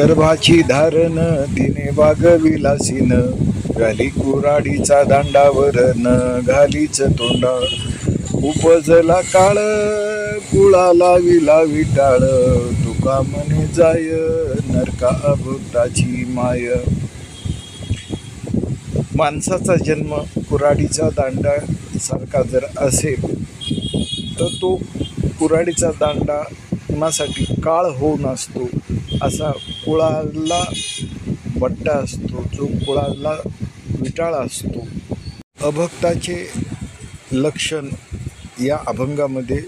गर्भाची धारण तिने वागविलासीन. घाली कुराडीचा दांडावर न घालीच तोंडा. उपजला काळ कुळाला विला विटाळ. तुका म्हणे जाय नरका अभुक्ताची माय. माणसाचा जन्म कुराडीचा दांडा सारखा जर असेल तर तो कुराडीचा दांडा आत्मासाठी काळ होऊन असतो. असा कुळाला बट्टा असतो जो कुळाला विटाळा असतो. अभक्ताचे लक्षण या अभंगामध्ये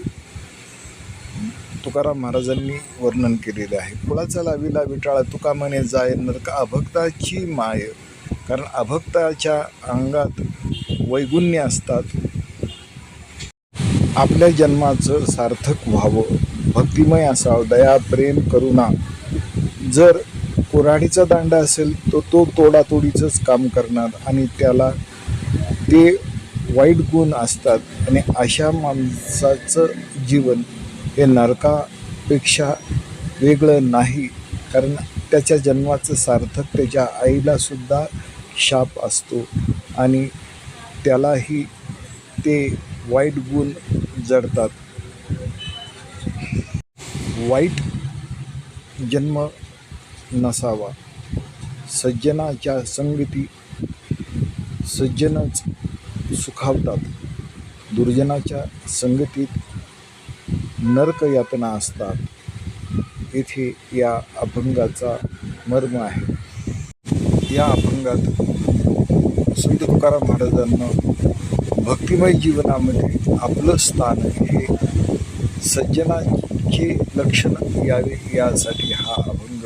तुकाराम महाराजांनी वर्णन केलेले आहे. कुळाचा लावीला विटाळा तुका म्हणे जाय नरका अभक्ताची माय. कारण अभक्ताच्या अंगात वैगुण्य असतात. आपल्या जन्माचं सार्थक व्हावं. भक्तिमय असावं. दया प्रेम करुणा. जर कुऱ्हाडीचा दांडा असेल तर तो तोडातोडीचंच काम करणार आणि त्याला ते वाईट गुण असतात आणि अशा माणसाचं जीवन हे नरकापेक्षा वेगळं नाही. कारण त्याच्या जन्माचं सार्थक त्याच्या आईलासुद्धा शाप असतो आणि त्यालाही ते वाईट गुण जडतात. वाईट जन्म नसावा. सज्जनाच्या संगती सज्जनच सुखावतात. दुर्जनाच्या संगतीत नरक यातना असतात. येथे या अभंगाचा मर्म आहे. या अभंगात संत तुकाराम महाराजांना भक्तिमय जीवनामध्ये आपलं स्थान हे सज्जनाचे लक्षण यावे यासाठी हा अभंग.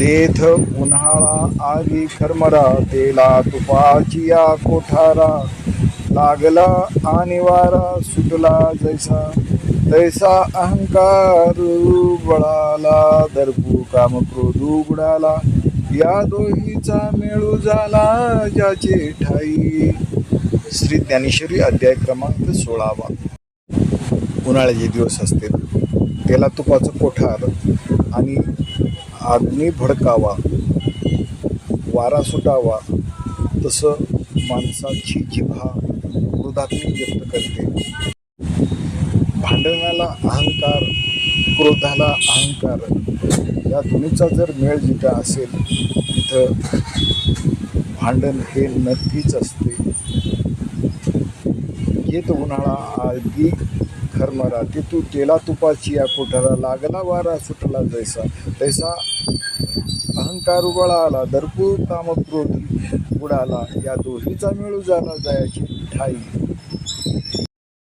तेथ उन्हाळा आली खरमरा तेला तुपाची या कोठारा. लागला आणि वारा सुटला जैसा तैसा अहंकार बळाला दर्पू काम क्रोधू बुडाला या दोहीचा मेळू झाला ज्याचे ठाई. श्री ज्ञानेश्वरी अध्याय क्रमांक सोळावा. उन्हाळ्याचे दिवस असतील. त्याला तुपाचं कोठार आणि अग्नी भडकावा वारा सुटावा तसं माणसाची जिभा क्रोधाग्नी व्यक्त करते. भांडणाला अहंकार क्रोधाला अहंकार. या दोन्हीचा जर मेळ जिथं असेल तिथं भांडण हे नक्कीच असते. येत उन्हाळा आधी खरमरा. ते तू तेला तुपाची या कोठारा लागला वारा सुटला जैसा. तैसा अहंकार उबळा आला दरपूर काम क्रोध उडाला. या दोन्हीचा मिळू झाला जायची ठाई.